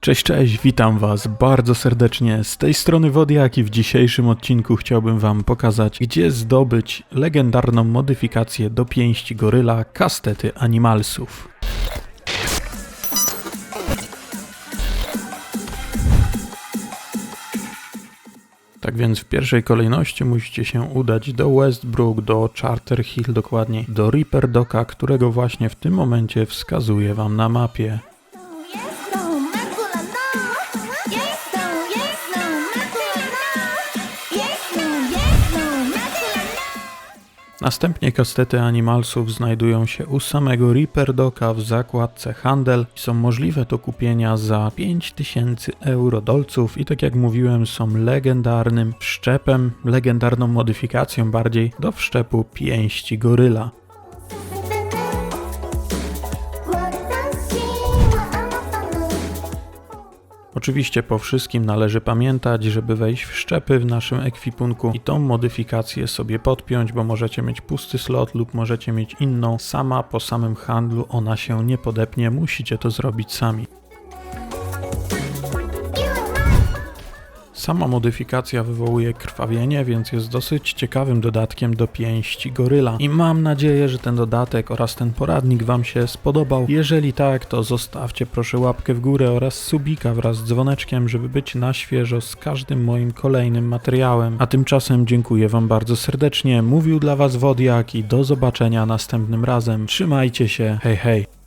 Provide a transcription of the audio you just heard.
Cześć, cześć, witam Was bardzo serdecznie. Z tej strony Wodiak i w dzisiejszym odcinku chciałbym Wam pokazać, gdzie zdobyć legendarną modyfikację do pięści goryla kastety animalsów. Tak więc w pierwszej kolejności musicie się udać do Westbrook, do Charter Hill dokładniej, do Reaper Docka, którego właśnie w tym momencie wskazuję Wam na mapie. Następnie kastety animalsów znajdują się u samego Reaper Docka w zakładce Handel i są możliwe do kupienia za 5000 euro dolców i tak jak mówiłem są legendarnym wszczepem, legendarną modyfikacją bardziej do wszczepu pięści goryla. Oczywiście po wszystkim należy pamiętać, żeby wejść w szczepy w naszym ekwipunku i tą modyfikację sobie podpiąć, bo możecie mieć pusty slot lub możecie mieć inną. Sama po samym handlu ona się nie podepnie, musicie to zrobić sami. Sama modyfikacja wywołuje krwawienie, więc jest dosyć ciekawym dodatkiem do pięści goryla. I mam nadzieję, że ten dodatek oraz ten poradnik Wam się spodobał. Jeżeli tak, to zostawcie proszę łapkę w górę oraz subika wraz z dzwoneczkiem, żeby być na świeżo z każdym moim kolejnym materiałem. A tymczasem dziękuję Wam bardzo serdecznie. Mówił dla Was Wodiak i do zobaczenia następnym razem. Trzymajcie się, hej hej.